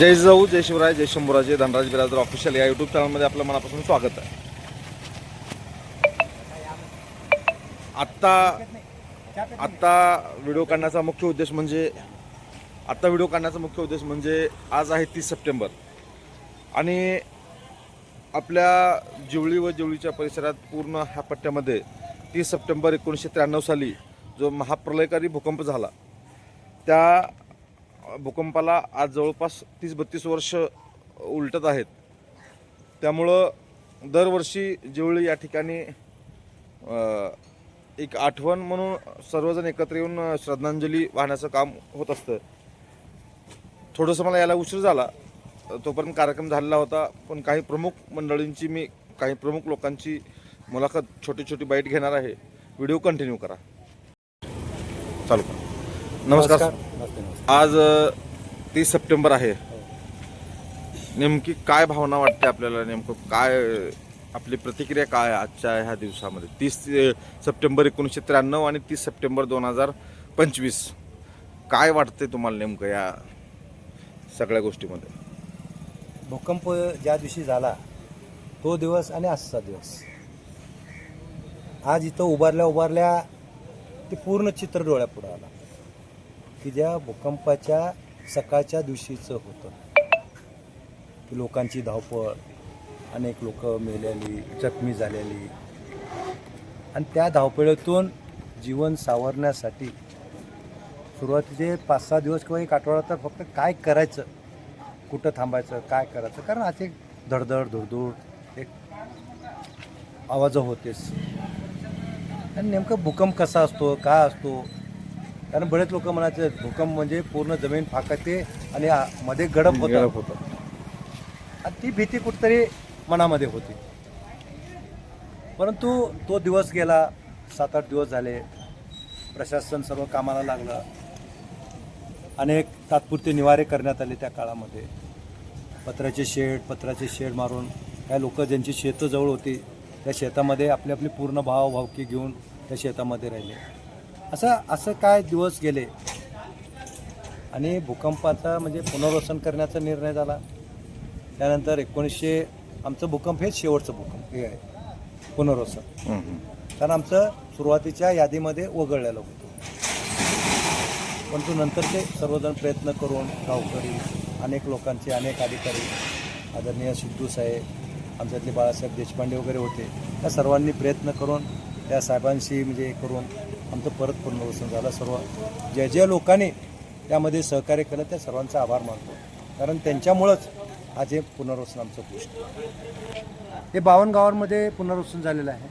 जय जाऊ जय शिवराय जय शंभूराजे धनराज बिराजदार ऑफिशियल या युट्यूब चॅनलमध्ये आपलं मनापासून स्वागत आहे. आत्ता आत्ता व्हिडिओ काढण्याचा मुख्य उद्देश म्हणजे आत्ता व्हिडिओ काढण्याचा मुख्य उद्देश म्हणजे आज आहे तीस सप्टेंबर. आणि आपल्या जिवळी व जिवळीच्या परिसरात पूर्ण ह्या पट्ट्यामध्ये तीस सप्टेंबर एकोणीसशे त्र्याण्णव साली जो महाप्रलयकारी भूकंप झाला त्या भूकंपाला आज जवळपास तीस बत्तीस वर्ष उलटत आहेत. त्यामुळं दरवर्षी जेवळी या ठिकाणी एक आठवण म्हणून सर्वजण एकत्र येऊन श्रद्धांजली वाहण्याचं काम होत असतं. थोडंसं मला याला उशीर झाला. तोपर्यंत कार्यक्रम झालेला होता. पण काही प्रमुख मंडळींची मी काही प्रमुख लोकांची मुलाखत छोटी छोटी बाईट घेणार आहे. व्हिडिओ कंटिन्यू करा. चालू करा. नमस्कार. नमस्ते नमस्ते. आज तीस सप्टेंबर आहे. नेमकी काय भावना वाटते आपल्याला? नेमकं काय आपली प्रतिक्रिया काय आजच्या ह्या दिवसामध्ये? तीस सप्टेंबर एकोणीसशे त्र्याण्णव आणि तीस सप्टेंबर दोन हजार पंचवीस. काय वाटते तुम्हाला नेमकं या सगळ्या गोष्टीमध्ये? भूकंप ज्या दिवशी झाला तो दिवस आणि आजचा दिवस. आज इथं उभारल्या उभारल्या ते पूर्ण चित्र डोळ्यापुढं आला. की ज्या भूकंपाच्या सकाळच्या दिवशीचं होतं. की लोकांची धावपळ अनेक लोक मेलेली जखमी झालेली. आणि त्या धावपळीतून जीवन सावरण्यासाठी सुरुवातीचे पाच सहा दिवस किंवा एक आठवडा तर फक्त काय करायचं कुठं थांबायचं काय करायचं कारण आज एक धडधड धुडधूड एक आवाज होतेच. आणि नेमकं भूकंप कसा असतो काय असतो कारण बरेच लोक म्हणायचे भूकंप म्हणजे पूर्ण जमीन फाकते आणि आ- मध्ये गडप होतं. होतं. आणि ती भीती कुठतरी मनामध्ये होती. परंतु तो दिवस गेला सात आठ दिवस झाले प्रशासन सर्व कामाला लागलं. अनेक तात्पुरते निवारे करण्यात आले त्या काळामध्ये. पत्राचे शेड पत्राचे शेड मारून काही लोक ज्यांची शेतं जवळ होती त्या शेतामध्ये आपली आपली पूर्ण भाव भावकी घेऊन त्या शेतामध्ये राहिले. असं असं काय दिवस गेले? आणि भूकंपाचा म्हणजे पुनर्वसन करण्याचा निर्णय झाला. त्यानंतर एकोणीसशे आमचं भूकंप हे शेवटचं भूकंप हे आहे. पुनर्वसन. कारण आमचं सुरुवातीच्या यादीमध्ये वगळलेलं होतं. परंतु नंतर ते सर्वजण प्रयत्न करून गावकरी अनेक लोकांचे अनेक अधिकारी आदरणीय सिद्धू साहेब आमच्यातले बाळासाहेब देशपांडे वगैरे होते. त्या सर्वांनी प्रयत्न करून त्या साहेबांशी म्हणजे करून आमचं परत पुनर्वसन झालं. सर्व ज्या ज्या लोकांनी त्यामध्ये सहकार्य केलं त्या सर्वांचा आभार मानतो. कारण त्यांच्यामुळंच आज हे पुनर्वसन आमचं होऊ हे बावन्न गावांमध्ये पुनर्वसन झालेलं आहे.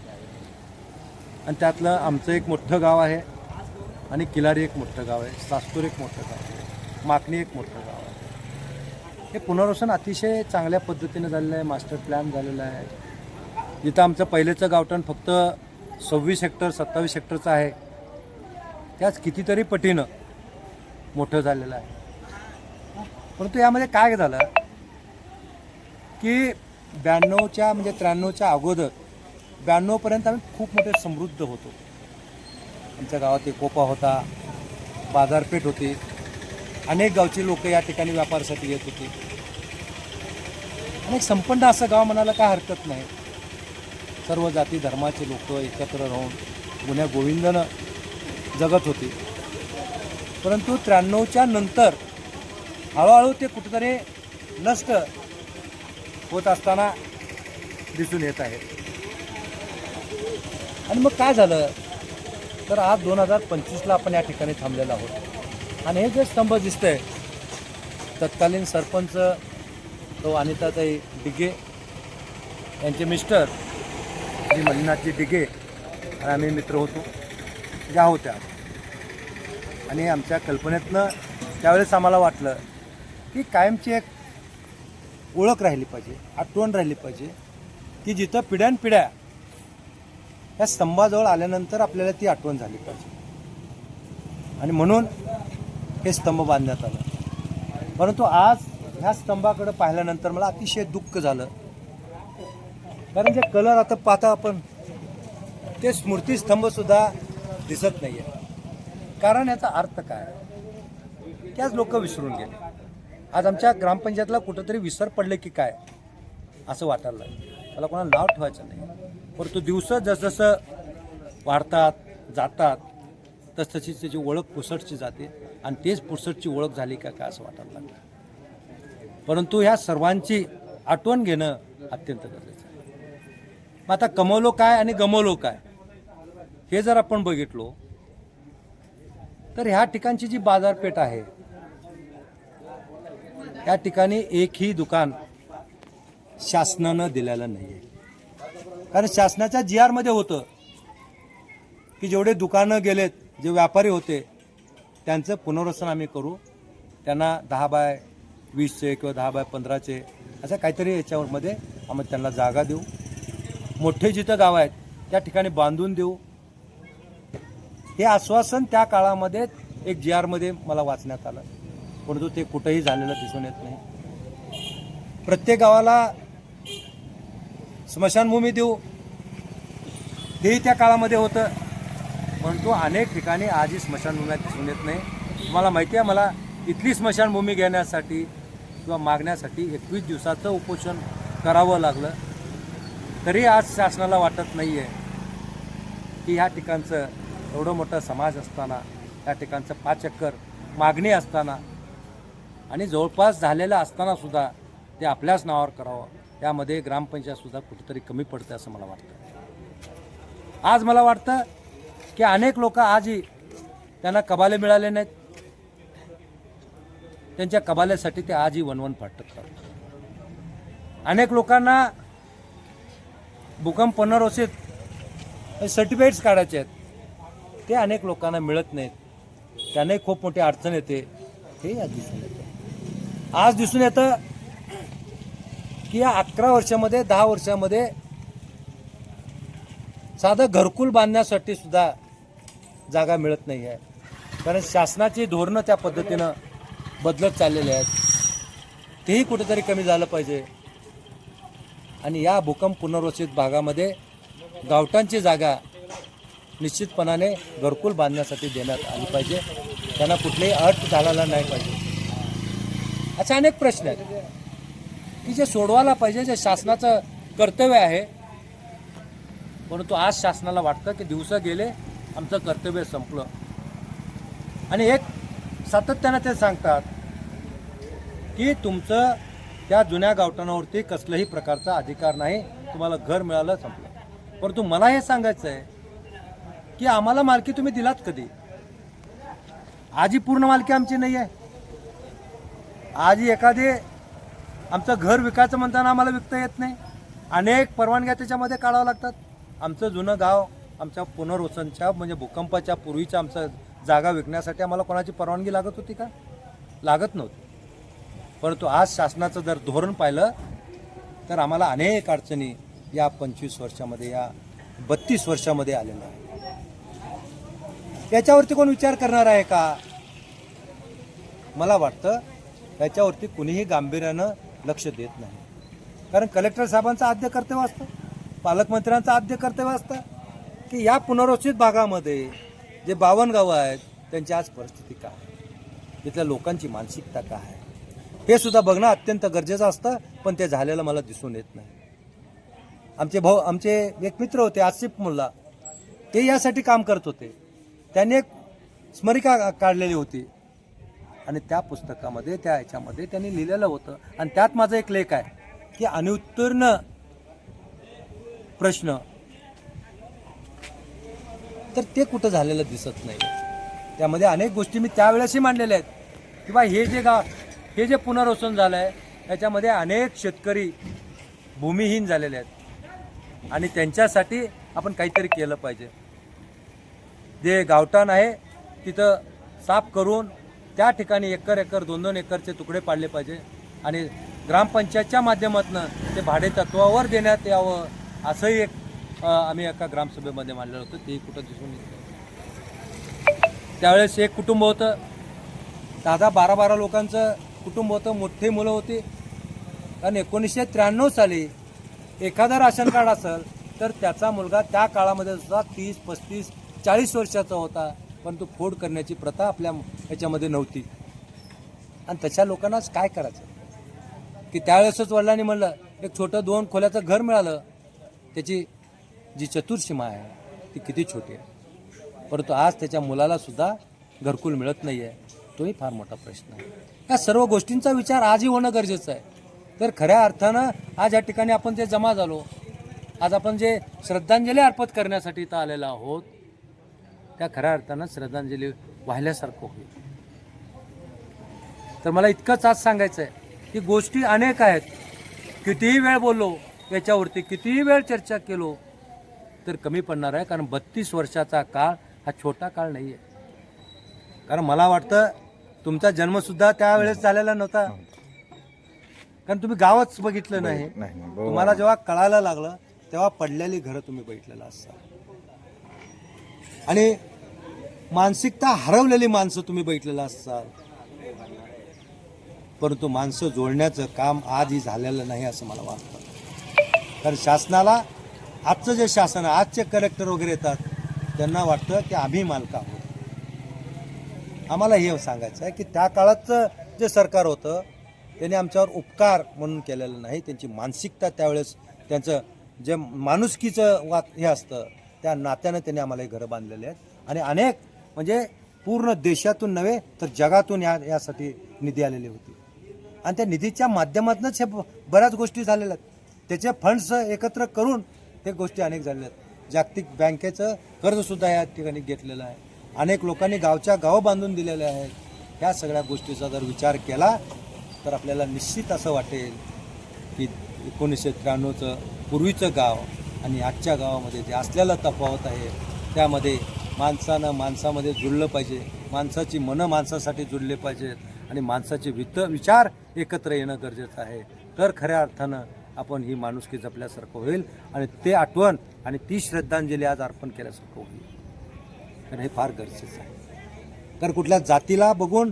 आणि त्यातलं आमचं एक मोठं गाव आहे आणि किलारी एक मोठं गाव आहे सास्तूर एक मोठं गाव आहे माकणी एक मोठं गाव आहे. हे पुनर्वसन अतिशय चांगल्या पद्धतीनं झालेलं आहे मास्टर प्लॅन झालेलं आहे. जिथं आमचं पहिलेचं गावठण फक्त सव्वीस हेक्टर सत्तावीस हेक्टरचं आहे. त्याच कितीतरी पटीनं मोठं झालेलं आहे. परंतु यामध्ये काय झालं की ब्याण्णवच्या म्हणजे त्र्याण्णवच्या अगोदर ब्याण्णवपर्यंत आम्ही खूप मोठे समृद्ध होतो. आमच्या गावात एकोपा होता बाजारपेठ होती. अनेक गावची लोक या ठिकाणी व्यापारासाठी येत होती. आणि एक संपन्न असं गाव म्हणायला काय हरकत नाही. सर्व जाती धर्माचे लोक एकत्र राहून गुन्ह्या गोविंदनं जगत होती. परंतु त्र्याण्णवच्या नंतर हळूहळू ते कुठेतरी नष्ट होत असताना दिसून येत आहे. आणि मग काय झालं? तर आज दोन हजार पंचवीसला आपण या ठिकाणी थांबलेलो आहोत. आणि हे जे स्तंभ दिसतंय तत्कालीन सरपंच तो अनिताताई डिगे यांचे मिस्टर श्री मल्लीनाथजी डिगे आणि आम्ही मित्र होतो. ज्या होत्या. आणि आमच्या कल्पनेतनं त्यावेळेस आम्हाला वाटलं की कायमची एक ओळख राहिली पाहिजे आठवण राहिली पाहिजे की जिथं पिढ्यानपिढ्या या स्तंभाजवळ आल्यानंतर आपल्याला ती आठवण झाली पाहिजे. आणि म्हणून हे स्तंभ बांधण्यात आलं. परंतु आज ह्या स्तंभाकडे पाहिल्यानंतर मला अतिशय दुःख झालं. कारण जे कलर आता पाहता आपण ते स्मृतीस्तंभसुद्धा दिसत नाही आहे कारण याचा अर्थ काय? त्याच आज लोक विसरून गेले. आज आमच्या ग्रामपंचायतला कुठंतरी विसर पडले की काय? असं वाटायला लागलं. त्याला कोणाला नाव ठेवायचं नाही. परंतु दिवस जसजसं वाढतात जातात तसतशी त्याची ओळख पुसटची जाते. आणि तेच पुसटची ओळख झाली का काय असं वाटायला लागलं. परंतु ह्या सर्वांची आठवण घेणं अत्यंत गरजेचं आहे. मग आता कमवलो काय आणि गमवलो काय? हे जर आपण बघितलो तर ह्या ठिकाणची जी बाजारपेठ आहे त्या ठिकाणी एकही दुकान शासनानं दिलेलं नाही आहे कारण शासनाच्या जी आरमध्ये होतं की जेवढे दुकानं गेलेत जे व्यापारी होते त्यांचं पुनर्वसन आम्ही करू. त्यांना दहा बाय वीसचे किंवा दहा बाय पंधराचे असं काहीतरी याच्यामध्ये आम्ही त्यांना जागा देऊ. मोठे जिथं गाव आहेत त्या ठिकाणी बांधून देऊ. हे आश्वासन त्या काळामध्ये एक जी आरमध्ये मला वाचण्यात आलं. परंतु ते कुठंही झालेलं दिसून येत नाही. प्रत्येक गावाला स्मशानभूमी देऊ तेही त्या काळामध्ये होतं. परंतु अनेक ठिकाणी आजही स्मशानभूम्या दिसून येत नाही. तुम्हाला माहिती आहे मला इथली स्मशानभूमी घेण्यासाठी किंवा मागण्यासाठी एकवीस दिवसाचं उपोषण करावं लागलं. तरी आज शासनाला वाटत नाही आहे की ह्या ठिकाणचं एवढं मोठं समाज असताना त्या ठिकाणचं पाच एकर मागणी असताना आणि जवळपास झालेलं असतानासुद्धा ते आपल्याच नावावर करावं. त्यामध्ये ग्रामपंचायतसुद्धा कुठेतरी कमी पडते असं मला वाटतं. आज मला वाटतं की अनेक लोक आजही त्यांना कबाले मिळाले नाहीत. त्यांच्या कबाल्यासाठी ते आजही वनवन फाटतात अनेक लोकांना भूकंप पुनर्वसित सर्टिफिकेट्स काढायचे आहेत. ते अनेक लोकांना मिळत नाहीत. त्यांनाही खूप मोठी अडचण येते. हे आज दिसून येतं. आज दिसून येतं की या अकरा वर्षामध्ये दहा वर्षामध्ये साधं घरकुल बांधण्यासाठी सुद्धा जागा मिळत नाही आहे. कारण शासनाची धोरणं त्या पद्धतीनं बदलत चाललेली आहेत. तेही कुठेतरी कमी झालं पाहिजे. आणि या भूकंप पुनर्वसित भागामध्ये गावठांची जागा निश्चितपणाने घरकुल बांधण्यासाठी देण्यात आली पाहिजे. त्यांना कुठलीही अट घालायला नाही पाहिजे. असे अनेक प्रश्न आहेत. की जे सोडवायला पाहिजे जे शासनाचं कर्तव्य आहे परंतु आज शासनाला वाटतं की दिवस गेले आमचं कर्तव्य संपलं. आणि एक सातत्यानं ते सांगतात की तुमचं त्या जुन्या गावठाणावरती कसल्याही प्रकारचा अधिकार नाही तुम्हाला घर मिळालं संपलं. परंतु मला हे सांगायचं आहे की आम्हाला मालकी तुम्ही दिलात कधी? आजी पूर्ण मालकी आमची नाही आहे. आजही एखादे आमचं घर विकायचं म्हणताना आम्हाला विकता येत नाही. अनेक परवानग्या त्याच्यामध्ये काढावं लागतात. आमचं जुनं गाव आमच्या पुनर्वसनच्या म्हणजे भूकंपाच्या पूर्वीच्या आमचं जागा विकण्यासाठी आम्हाला कोणाची परवानगी लागत होती का? लागत नव्हती. परंतु आज शासनाचं जर धोरण पाहिलं तर आम्हाला अनेक अडचणी या पंचवीस वर्षामध्ये या बत्तीस वर्षामध्ये आलेल्या आहेत. याच्यावरती कोण विचार करणार आहे का? मला वाटतं याच्यावरती कुणीही गांभीर्यानं लक्ष देत नाही. कारण कलेक्टर साहेबांचं आद्य कर्तव्य असतं पालकमंत्र्यांचं आद्य कर्तव्य असतं की या पुनर्वसित भागामध्ये जे बावन्न गावं आहेत त्यांची आज परिस्थिती काय आहे? तिथल्या लोकांची मानसिकता काय आहे? हे सुद्धा बघणं अत्यंत गरजेचं असतं पण ते झालेलं मला दिसून येत नाही. आमचे भाऊ आमचे एक मित्र होते आसिफ मुल्ला ते यासाठी काम करत होते. त्यांनी एक स्मरिका काढलेली होती. आणि त्या पुस्तकामध्ये त्या ह्याच्यामध्ये त्यांनी लिहिलेलं होतं. आणि त्यात माझा एक लेख आहे की अनुत्तीर्ण प्रश्न. तर ते कुठं झालेलं दिसत नाही. त्यामध्ये अनेक गोष्टी मी त्यावेळेसही मांडलेल्या आहेत. किंवा हे जे गाव हे जे पुनर्वसन झालं आहे याच्यामध्ये अनेक शेतकरी भूमिहीन झालेले आहेत. आणि त्यांच्यासाठी आपण काहीतरी केलं पाहिजे. जे गावठाण आहे तिथं साफ करून त्या ठिकाणी एकर एकर दोन दोन एकरचे तुकडे पाडले पाहिजे. आणि ग्रामपंचायतच्या माध्यमातून ते भाडे तत्वावर देण्यात यावं असंही एक आम्ही एका ग्रामसभेमध्ये मांडलं होतं. तेही कुठं दिसून येत त्यावेळेस एक कुटुंब होतं. दहा बारा बारा लोकांचं कुटुंब होतं. मोठी मुलं होती. कारण एकोणीसशे त्र्याण्णव साली एखादा राशन कार्ड असेल तर त्याचा मुलगा त्या काळामध्ये सुद्धा तीस पस्तीस चाळीस वर्षाचा होता परंतु फोड करण्याची प्रथा आपल्या याच्यामध्ये नव्हती. आणि तशा लोकांनाच काय करायचं? की त्यावेळेसच वडिलांनी म्हणलं एक छोटं दोन खोल्याचं घर मिळालं. त्याची जी चतुर्सीमा आहे ती किती छोटी आहे. परंतु आज त्याच्या मुलालासुद्धा घरकुल मिळत नाही आहे तोही फार मोठा प्रश्न आहे. या सर्व गोष्टींचा विचार आजही होणं गरजेचं आहे. तर खऱ्या अर्थानं आज या ठिकाणी आपण जे जमा झालो आज आपण जे श्रद्धांजली अर्पण करण्यासाठी इथं आलेलो आहोत त्या खऱ्या अर्थानं श्रद्धांजली वाहिल्यासारखं होईल. तर मला इतकंच आज सांगायचं आहे की गोष्टी अनेक आहेत. कितीही वेळ बोललो याच्यावरती कितीही वेळ चर्चा केलो तर कमी पडणार आहे कारण बत्तीस वर्षाचा काळ हा छोटा काळ नाही आहे कारण मला वाटतं तुमचा जन्मसुद्धा त्यावेळेस झालेला नव्हता. कारण तुम्ही गावच बघितलं नाही. तुम्हाला जेव्हा कळायला लागलं तेव्हा पडलेली घरं तुम्ही बघितलेलं असाल. आणि मानसिकता हरवलेली माणसं तुम्ही बघितलेलं असाल. परंतु माणसं जोडण्याचं काम आजही झालेलं नाही असं मला वाटतं. कारण शासनाला आजचं जे शासन आजचे कलेक्टर वगैरे येतात त्यांना वाटतं की आम्ही मालक आहोत. आम्हाला हे सांगायचं आहे की त्या काळातचं जे सरकार होतं त्यांनी आमच्यावर उपकार म्हणून केलेलं नाही. त्यांची मानसिकता त्यावेळेस त्यांचं जे माणुसकीचं वात हे असतं त्या नात्यानं त्यांनी आम्हाला हे घरं बांधलेले आहेत. आणि अनेक म्हणजे पूर्ण देशातून नव्हे तर जगातून या यासाठी निधी आलेली होती. आणि त्या निधीच्या माध्यमातूनच हे बऱ्याच गोष्टी झालेल्या आहेत. त्याचे फंड्स एकत्र करून ते गोष्टी अनेक झालेल्या आहेत. जागतिक बँकेचं कर्जसुद्धा या ठिकाणी घेतलेलं आहे. अनेक लोकांनी गावच्या गावं बांधून दिलेले आहेत. ह्या सगळ्या गोष्टीचा जर विचार केला तर आपल्याला निश्चित असं वाटेल की एकोणीसशे त्र्याण्णवचं पूर्वीचं गाव आणि आजच्या गावामध्ये जे असलेला तफावत आहे त्यामध्ये माणसानं माणसामध्ये जुळलं पाहिजे. माणसाची मनं माणसासाठी जुळले पाहिजेत आणि माणसाचे वित विचार एकत्र येणं गरजेचं आहे. तर खऱ्या अर्थानं आपण ही माणुसकी जपल्यासारखं होईल आणि ते आठवण आणि ती श्रद्धांजली आज अर्पण केल्यासारखं होईल. कारण हे फार गरजेचं आहे. तर कुठल्या जातीला बघून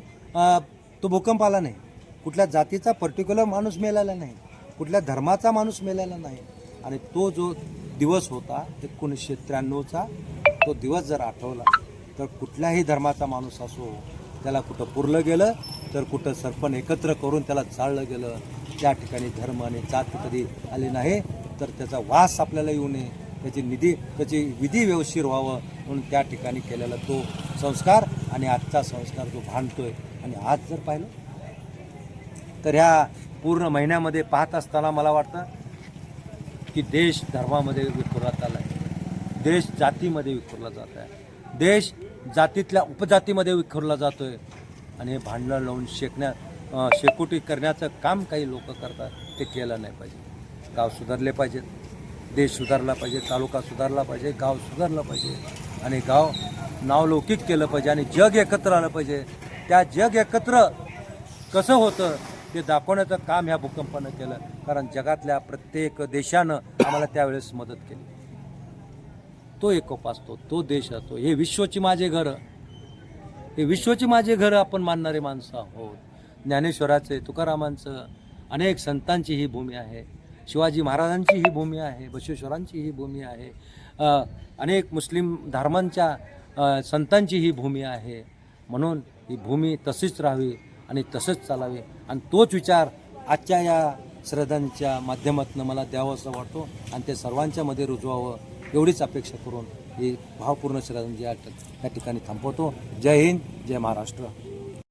तो भूकंप आला नाही. कुठल्या जातीचा पर्टिक्युलर माणूस मिळाला नाही. कुठल्या धर्माचा माणूस मिळाला नाही. आणि तो जो दिवस होता एकोणीसशे त्र्याण्णवचा तो दिवस जर आठवला तर कुठल्याही धर्माचा माणूस असो त्याला कुठं पुरलं गेलं तर कुठं सरपण एकत्र करून त्याला जाळलं गेलं त्या ठिकाणी धर्म आणि जात कधी आली नाही तर त्याचा वास आपल्याला येऊ नये त्याची निधी त्याची विधी व्यवस्थित व्हावं म्हणून त्या ठिकाणी केलेला तो संस्कार आणि आजचा संस्कार जो भांडतोय. आणि आज जर पाहिलं तर ह्या पूर्ण महिन्यामध्ये पाहत असताना मला वाटतं की देश धर्मामध्ये विखुरला आला आहे देश जातीमध्ये विखुरला जात आहे देश जातीतल्या उपजातीमध्ये विखुरला जातो आहे आणि हे भांडणं लावून शेकण्या शेकोटी करण्याचं काम काही लोक करतात ते केलं नाही पाहिजे. गाव सुधारले पाहिजेत. देश सुधारला पाहिजे तालुका सुधारला पाहिजे गाव सुधारलं पाहिजे. आणि गाव नावलौकिक केलं पाहिजे आणि जग एकत्र आलं पाहिजे. त्या जग एकत्र कसं होतं ते दाखवण्याचं काम ह्या भूकंपानं केलं. कारण जगातल्या प्रत्येक देशानं आम्हाला त्यावेळेस मदत केली. तो एकोप असतो तो देश असतो हे विश्वची माझे घरं. हे विश्वची माझे घरं आपण मानणारे माणसं आहोत. ज्ञानेश्वराचे तुकारामांचं अनेक संतांची ही भूमी आहे. शिवाजी महाराजांची ही भूमी आहे बसवेश्वरांची ही भूमी आहे. अनेक मुस्लिम धर्मांच्या संतांची ही भूमी आहे. म्हणून ही भूमी तशीच राहावी आणि तसंच चालावी. आणि तोच विचार आजच्या या श्रद्धांच्या माध्यमातून मला द्यावं असं वाटतो आणि ते सर्वांच्यामध्ये रुजवावं एवढीच अपेक्षा करून ही भावपूर्ण श्रद्धांजली या ठिकाणी थांबवतो. जय हिंद जय महाराष्ट्र.